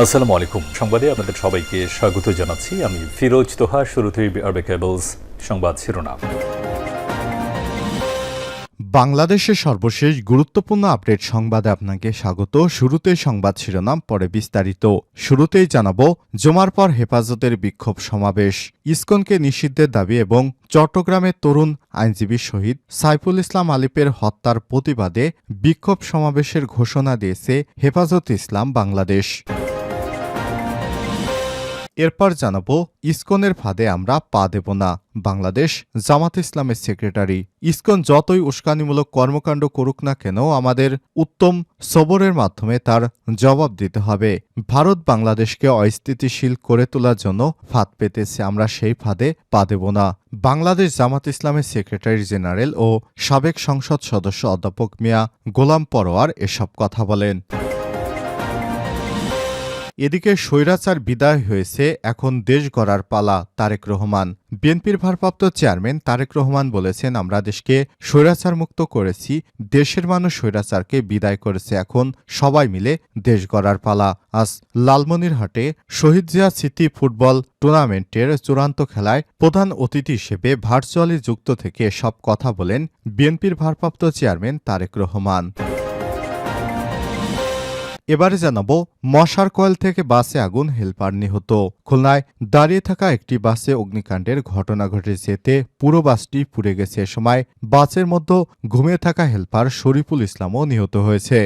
আসসালামু আলাইকুম। সংবাদে আপনাদের সবাইকে স্বাগত জানাচ্ছি। আমি ফিরোজ তোহা, শুরুতেই আরবে কেবলস সংবাদ শিরোনাম। বাংলাদেশের সর্বশেষ গুরুত্বপূর্ণ আপডেট সংবাদে আপনাকে স্বাগত। শুরুতে সংবাদ শিরোনাম, পরে বিস্তারিত। শুরুতেই জানাব, জমার পর হেফাজতের বিক্ষোভ সমাবেশ। ইসকনকে নিষিদ্ধের দাবি এবং চট্টগ্রামের তরুণ আইনজীবী শহীদ সাইফুল ইসলাম আলিপের হত্যার প্রতিবাদে বিক্ষোভ সমাবেশের ঘোষণা দিয়েছে হেফাজত ইসলাম বাংলাদেশ। এরপর জানাব, ইসকনের ফাঁদে আমরা পা দেব না। বাংলাদেশ জামাত ইসলামের সেক্রেটারি। ইসকন যতই উস্কানিমূলক কর্মকাণ্ড করুক না কেন, আমাদের উত্তম সবরের মাধ্যমে তার জবাব দিতে হবে। ভারত বাংলাদেশকে অস্থিতিশীল করে তোলার জন্য ফাঁদ পেতেছে, আমরা সেই ফাঁদে পা দেব না। বাংলাদেশ জামাত ইসলামের সেক্রেটারি জেনারেল ও সাবেক সংসদ সদস্য অধ্যাপক মিয়া গোলাম পরোয়ার এসব কথা বলেন। এদিকে স্বৈরাচার বিদায় হয়েছে, এখন দেশ গড়ার পালা তারেক রহমান। বিএনপির ভারপ্রাপ্ত চেয়ারম্যান তারেক রহমান বলেছেন, আমরা দেশকে স্বৈরাচার মুক্ত করেছি, দেশের মানুষ স্বৈরাচারকে বিদায় করেছে, এখন সবাই মিলে দেশ গড়ার পালা। আজ লালমনিরহাটে শহীদ জিয়া স্মৃতি ফুটবল টুর্নামেন্টের চূড়ান্ত খেলায় প্রধান অতিথি হিসেবে ভার্চুয়ালি যুক্ত থেকে সব কথা বলেন বিএনপির ভারপ্রাপ্ত চেয়ারম্যান তারেক রহমান। এবারে জানাব, মশার কয়েল থেকে বাসে আগুন হেলপার নিহত। খুলনায় দাঁড়িয়ে থাকা একটি বাসে অগ্নিকাণ্ডের ঘটনা ঘটেছে এতে পুরো বাসটি পুড়ে গেছে। এ সময় বাসের মধ্যে ঘুমিয়ে থাকা হেলপার শরীফুল ইসলামও নিহত হয়েছে।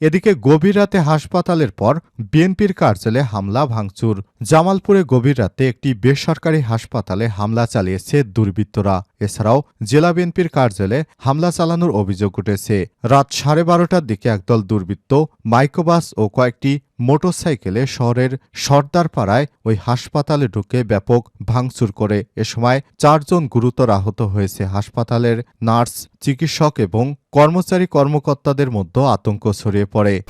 এদিকে গভীর রাতে হাসপাতালের পর বিএনপির কার্যালয়ে হামলা, ভাঙচুর। জামালপুরে গভীর রাতে একটি বেসরকারি হাসপাতালে হামলা চালিয়েছে দুর্বৃত্তরা। এছাড়াও জেলা বিএনপির কার্যালয়ে হামলা চালানোর অভিযোগ উঠেছে। রাত সাড়ে বারোটার দিকে একদল দুর্বৃত্ত মাইক্রোবাস ও কয়েকটি মোটরসাইকেলে শহরের সর্দারপাড়ায় ওই হাসপাতালে ঢুকে ব্যাপক ভাঙচুর করে। এ সময় চারজন গুরুতর আহত হয়েছে। হাসপাতালের নার্স, চিকিৎসক এবং কর্মচারী কর্মকর্তাদের মধ্যে আতঙ্ক ছড়িয়ে পড়ে।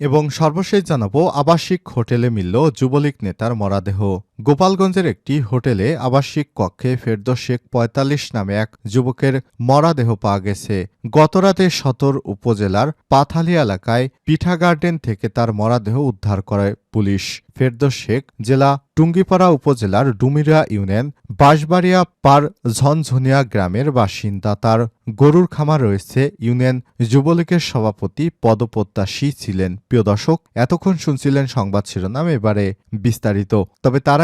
এবং সর্বশেষ জানাব, আবাসিক হোটেলে মিলল যুবলীগ নেতার মরাদেহ। গোপালগঞ্জের একটি হোটেলে আবাসিক কক্ষে ফেরদোস শেখ পঁয়তাল্লিশ নামে এক যুবকের মরাদেহ পাওয়া গেছে। গতরাতে সদর উপজেলার পাথালি এলাকায় পিঠা গার্ডেন থেকে তার মরাদেহ উদ্ধার করে পুলিশ। ফেরদোস শেখ জেলা টুঙ্গিপাড়া উপজেলার ডুমিরা ইউনিয়ন বাঁশবাড়িয়া পার ঝনঝনিয়া গ্রামের বাসিন্দা। তার গরুর খামার রয়েছে। ইউনিয়ন যুবলীগের সভাপতি, পদপ্রত্যাশী ছিলেন। প্রিয় দর্শক, এতক্ষণ শুনছিলেন সংবাদ শিরোনাম, এবারে বিস্তারিত। তবে তার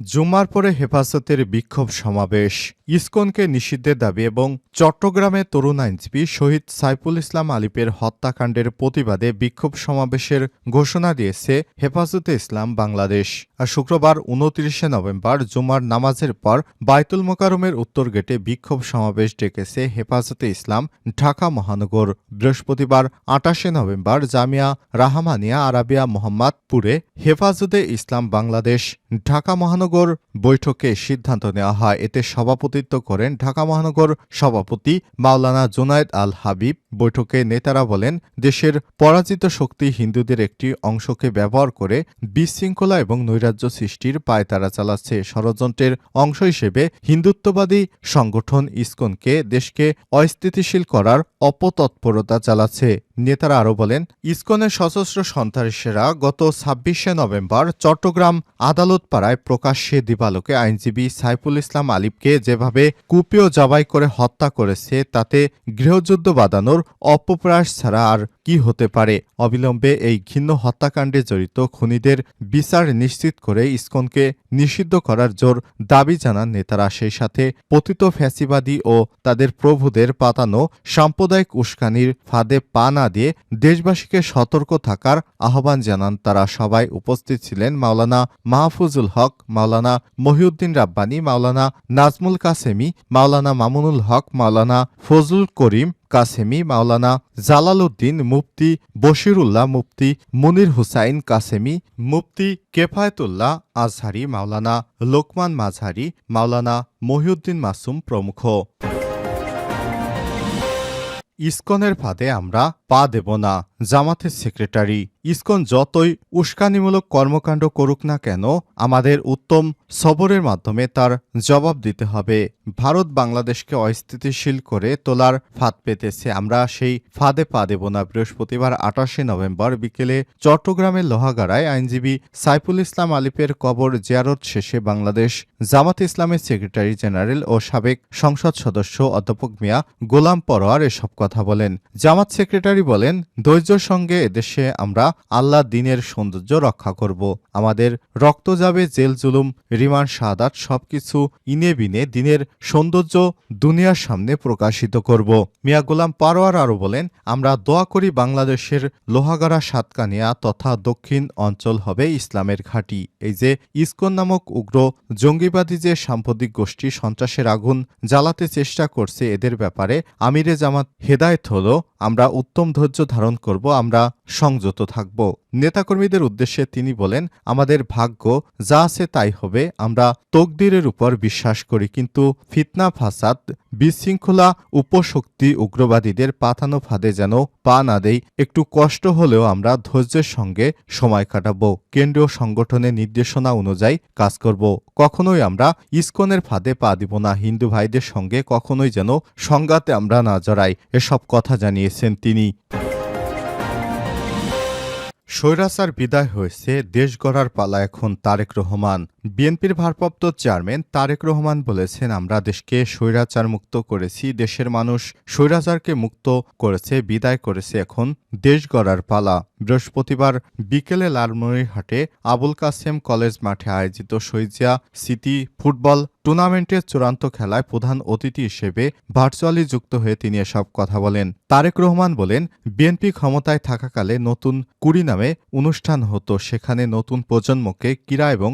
জুম্মার পরে হেফাজতের বিক্ষোভ সমাবেশ। ইসকনকে নিষিদ্ধের দাবি এবং চট্টগ্রামে তরুণ আইনজীবী শহীদ সাইফুল ইসলাম আলিপের হত্যাকাণ্ডের প্রতিবাদে বিক্ষোভ সমাবেশের ঘোষণা দিয়েছে হেফাজতে ইসলাম বাংলাদেশ। আর শুক্রবার উনত্রিশে নভেম্বর জুমার নামাজের পর বায়তুল মোকারমের উত্তর গেটে বিক্ষোভ সমাবেশ ডেকেছে হেফাজতে ইসলাম ঢাকা মহানগর। বৃহস্পতিবার আটাশে নভেম্বর জামিয়া রাহামানিয়া আরাবিয়া মোহাম্মদপুরে হেফাজতে ইসলাম বাংলাদেশ ঢাকা মহানগর বৈঠকে সিদ্ধান্ত নেওয়া হয়। এতে সভাপতিত্ব করেন ঢাকা মহানগর সভাপতি মাওলানা জুনায়েদ আল হাবিব। বৈঠকে নেতারা বলেন, দেশের পরাজিত শক্তি হিন্দুদের একটি অংশকে ব্যবহার করে বিশৃঙ্খলা এবং নৈরাজ্য সৃষ্টির পায়তারা চালাচ্ছে। ষড়যন্ত্রের অংশ হিসেবে হিন্দুত্ববাদী সংগঠন ইসকনকে দেশকে অস্থিতিশীল করার অপতৎপরতা চালাচ্ছে। নেতারা আরও বলেন, ইসকনের সশস্ত্র সন্ত্রাসীরা গত ছাব্বিশে নভেম্বর চট্টগ্রাম আদালত পাড়ায় প্রকাশ্যে দিবালোকে আইনজীবী সাইফুল ইসলাম আলিফকে যেভাবে কুপিও জবাই করে হত্যা করেছে, তাতে গৃহযুদ্ধ বাঁধানোর অপপ্রয়াস ছাড়া আর কি হতে পারে? অবিলম্বে এই ঘিন্ন হত্যাকাণ্ডে জড়িত খুনিদের বিচার নিশ্চিত করে ইসকনকে নিষিদ্ধ করার জোর দাবি জানান নেতারা। সেই সাথে পতিত ফ্যাসিবাদী ও তাদের প্রভুদের পাতানো সাম্প্রদায়িক উস্কানির ফাঁদে পা না দিয়ে দেশবাসীকে সতর্ক থাকার আহ্বান জানান তারা। সবাই উপস্থিত ছিলেন মাওলানা মাহফুজুল হক, মাওলানা মহিউদ্দিন রাব্বানী, মাওলানা নাজমুল কাসেমি, মাওলানা মামুনুল হক, মাওলানা ফজলুল করিম কাসেমি মাওলানা জালালউদ্দিন মুফতি বশিরুল্লাহ মুফতি মুনির হুসাইন কাসেমি মুফতি কেফায়তুল্লাহ আজহারি মাওলানা লোকমান মাঝহারি মাওলানা মহিউদ্দিন মাসুম প্রমুখ। ইসকনের ফাঁদে আমরা পা দেব না। জামাতের সেক্রেটারি, ইসকন যতই উস্কানিমূলক কর্মকাণ্ড করুক না কেন, আমাদের উত্তম সবরের মাধ্যমে তার জবাব দিতে হবে। ভারত বাংলাদেশকে অস্থিতিশীল করে তোলার ফাঁদ পেতেছে। আমরা সেই ফাঁদে পা দেব না। বৃহস্পতিবার আটাশে নভেম্বর বিকেলে চট্টগ্রামের লোহাগাড়ায় আইনজীবী সাইফুল ইসলাম আলিপের কবর জিয়ারত শেষে বাংলাদেশ জামাত ইসলামের সেক্রেটারি জেনারেল ও সাবেক সংসদ সদস্য অধ্যাপক মিয়া গোলাম পরোয়ার এসব কথা বলেন। জামাত সেক্রেটারি বলেন, ধৈর্যের সঙ্গে এদেশে আমরা আল্লাহ দিনের সৌন্দর্য রক্ষা করব। আমাদের রক্ত যাবে জেল, জুলুম, রিমান্ড শাহাদাত সবকিছু ইনে বিনে দিনের সৌন্দর্য দুনিয়ার সামনে প্রকাশিত করব। মিয়া গোলাম পারোয়ার আরও বলেন, আমরা দোয়া করি বাংলাদেশের লোহাগাড়া সাতকানিয়া তথা দক্ষিণ অঞ্চল হবে ইসলামের ঘাঁটি। এই যে ইসকন নামক উগ্র জঙ্গিবাদী যে সাম্প্রতিক গোষ্ঠী সন্ত্রাসের আগুন জ্বালাতে চেষ্টা করছে এদের ব্যাপারে আমিরে জামাত হেদায়েত হলো, আমরা উত্তম ধৈর্য ধারণ করব, আমরা সংযত থাকব। নেতাকর্মীদের উদ্দেশ্যে তিনি বলেন, আমাদের ভাগ্য যা আছে তাই হবে, আমরা তকদিরের উপর বিশ্বাস করি, কিন্তু ফিতনা, ফাসাদ বিশৃঙ্খলা, উপশক্তি উগ্রবাদীদের পাতানো ফাঁদে যেন পা না দেই, একটু কষ্ট হলেও আমরা ধৈর্যের সঙ্গে সময় কাটাবো। কেন্দ্রীয় সংগঠনের নির্দেশনা অনুযায়ী কাজ করব। কখনোই আমরা ইস্কনের ফাঁদে পা দিব না। হিন্দু ভাইদের সঙ্গে কখনোই যেন সংঘাতে আমরা না জড়াই, এসব কথা জানিয়েছেন তিনি। স্বৈরাচার বিদায় হয়েছে, দেশ গড়ার পালা এখন তারেক রহমান। বিএনপির ভারপ্রাপ্ত চেয়ারম্যান তারেক রহমান বলেছেন, আমরা দেশকে স্বৈরাচার মুক্ত করেছি, দেশের মানুষ স্বৈরাচারকে মুক্ত করেছে, বিদায় করেছে, এখন দেশ গড়ার পালা। বৃহস্পতিবার বিকেলে লালমনিরহাটে আবুল কাসেম কলেজ মাঠে আয়োজিত শৈজিয়া সিটি ফুটবল টুর্নামেন্টের চূড়ান্ত খেলায় প্রধান অতিথি হিসেবে ভার্চুয়ালি যুক্ত হয়ে তিনি এসব কথা বলেন। তারেক রহমান বলেন, বিএনপি ক্ষমতায় থাকাকালে নতুন কুড়ি নামে অনুষ্ঠান হতো, সেখানে নতুন প্রজন্মকে ক্রীড়া এবং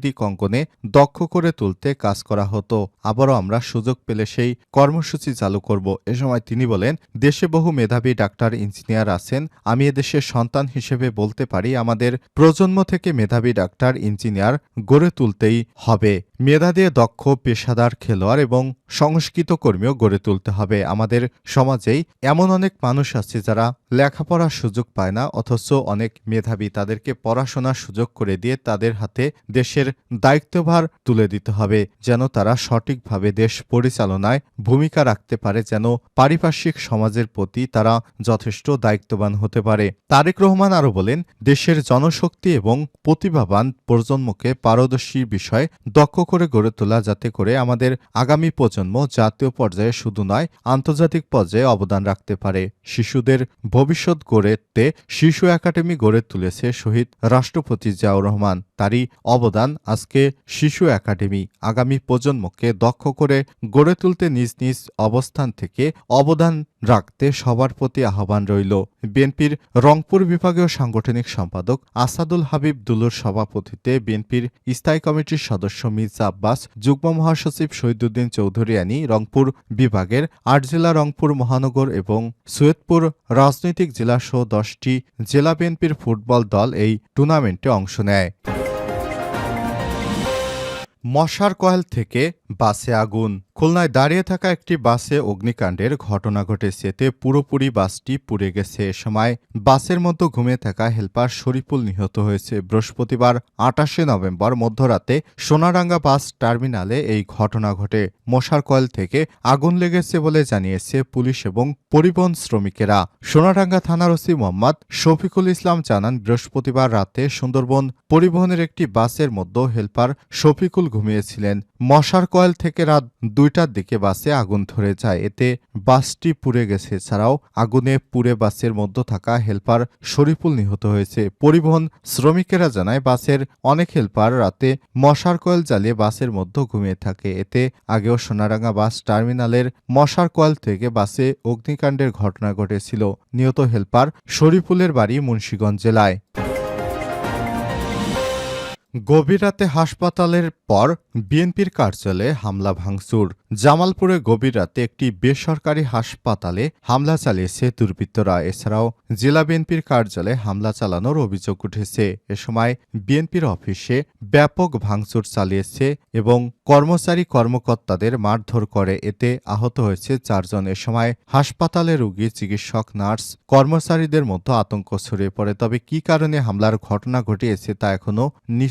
সাংস্কৃতিক অঙ্গনে দক্ষ করে তুলতে কাজ করা হতো। আবারও আমরা সুযোগ পেলে সেই কর্মসূচি চালু করব। এ সময় তিনি বলেন, দেশে বহু মেধাবী ডাক্তার, ইঞ্জিনিয়ার আছেন। আমি এদেশের সন্তান হিসেবে বলতে পারি, আমাদের প্রজন্ম থেকে মেধাবী ডাক্তার, ইঞ্জিনিয়ার গড়ে তুলতেই হবে। মেধা দিয়ে দক্ষ পেশাদার খেলোয়াড় এবং সংস্কৃত কর্মীও গড়ে তুলতে হবে। আমাদের সমাজেই এমন অনেক মানুষ আছে যারা লেখাপড়ার সুযোগ পায় না, অথচ অনেক মেধাবী তাদেরকে পড়াশোনার সুযোগ করে দিয়ে তাদের হাতে দেশের দায়িত্বভার তুলে দিতে হবে, যেন তারা সঠিকভাবে দেশ পরিচালনায় ভূমিকা রাখতে পারে, যেন পারিপার্শ্বিক সমাজের প্রতি তারা যথেষ্ট দায়িত্ববান হতে পারে। তারেক রহমান আরও বলেন, দেশের জনশক্তি এবং প্রতিভাবান প্রজন্মকে পারদর্শী বিষয়ে দক্ষ করে গড়ে তোলা যাতে করে আমাদের আগামী প্রজন্ম জাতীয় পর্যায়ে শুধু নয়, আন্তর্জাতিক পর্যায়ে অবদান রাখতে পারে। শিশুদের ভবিষ্যৎ গড়ে শিশু একাডেমি গড়ে তুলেছে শহীদ রাষ্ট্রপতি জিয়াউর রহমান। তারই অবদান আজকে শিশু একাডেমি আগামী প্রজন্মকে দক্ষ করে গড়ে তুলতে নিজ নিজ অবস্থান থেকে অবদান রাখতে সবার প্রতি আহ্বান রইল। বিএনপির রংপুর বিভাগীয় সাংগঠনিক সম্পাদক আসাদুল হাবিব দুলুর সভাপতিত্বে বিএনপির স্থায়ী কমিটির সদস্য মির্জা আব্বাস, যুগ্ম মহাসচিব শহীদুদ্দিন চৌধুরিয়ানি রংপুর বিভাগের আট জেলা রংপুর মহানগর এবং সৈয়দপুর রাজনৈতিক জেলাসহ দশটি জেলা বিএনপির ফুটবল দল এই টুর্নামেন্টে অংশ নেয়। মশার কয়েল থেকে বাসে আগুন। খুলনায় দাঁড়িয়ে থাকা একটি বাসে অগ্নিকাণ্ডের ঘটনা ঘটেছে। পুরোপুরি বাসটি পুড়ে গেছে। এ সময় বাসের মধ্যে ঘুমিয়ে থাকা হেলপার শরীফুল নিহত হয়েছে। বৃহস্পতিবার আটাশে নভেম্বর মধ্যরাতে সোনারাঙ্গা বাস টার্মিনালে এই ঘটনা ঘটে। মশার কয়েল থেকে আগুন লেগেছে বলে জানিয়েছে পুলিশ এবং পরিবহন শ্রমিকেরা। সোনারাঙ্গা থানার ওসি মোহাম্মদ শফিকুল ইসলাম জানান, বৃহস্পতিবার রাতে সুন্দরবন পরিবহনের একটি বাসের মধ্যে হেলপার শফিকুল ঘুমিয়েছিলেন। মশার কয়েল থেকে রাত দুই দুইটার দিকে বাসে আগুন ধরে যায়। এতে বাসটি পুড়ে গেছে। ছাড়াও আগুনে পুড়ে বাসের মধ্যে থাকা হেলপার শরীফুল নিহত হয়েছে। পরিবহন শ্রমিকেরা জানায়, বাসের অনেক হেলপার রাতে মশার কয়েল জ্বালিয়ে বাসের মধ্যে ঘুমিয়ে থাকে। এতে আগেও সোনারাঙ্গা বাস টার্মিনালের মশার কয়েল থেকে বাসে অগ্নিকাণ্ডের ঘটনা ঘটেছিল। নিহত হেলপার শরীফুলের বাড়ি মুন্সীগঞ্জ জেলায়। গভীর রাতে হাসপাতালের পর বিএনপির কার্যালয়ে হামলা ভাঙচুর। জামালপুরে গভীর রাতে একটি বেসরকারি হাসপাতালে হামলা চালিয়েছে দুর্বৃত্তরা। এছাড়াও জেলা বিএনপির কার্যালয়ে হামলা চালানোর অভিযোগ উঠেছে। এ সময় বিএনপির অফিসে ব্যাপক ভাঙচুর চালিয়েছে এবং কর্মচারী কর্মকর্তাদের মারধর করে। এতে আহত হয়েছে চারজন। এ সময় হাসপাতালে রোগী, চিকিৎসক, নার্স কর্মচারীদের মধ্যে আতঙ্ক ছড়িয়ে পড়ে। তবে কি কারণে হামলার ঘটনা ঘটিয়েছে তা এখনও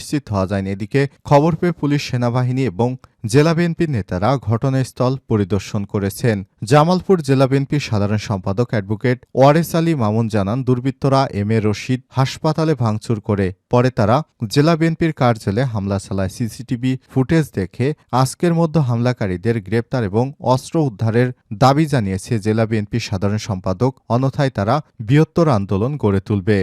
নিশ্চিত হওয়া যায়নি। এদিকে খবর পেয়ে পুলিশ সেনাবাহিনী এবং জেলা বিএনপির নেতারা ঘটনাস্থল পরিদর্শন করেছেন। জামালপুর জেলা বিএনপির সাধারণ সম্পাদক অ্যাডভোকেট ওয়ারেস আলী মামুন জানান, দুর্বৃত্তরা এম এ রশিদ হাসপাতালে ভাঙচুর করে। পরে তারা জেলা বিএনপির কার্যালয়ে হামলা চালায়। সিসিটিভি ফুটেজ দেখে আজকের মধ্যে হামলাকারীদের গ্রেপ্তার এবং অস্ত্র উদ্ধারের দাবি জানিয়েছে জেলা বিএনপির সাধারণ সম্পাদক। অন্যথায় তারা বৃহত্তর আন্দোলন গড়ে তুলবে।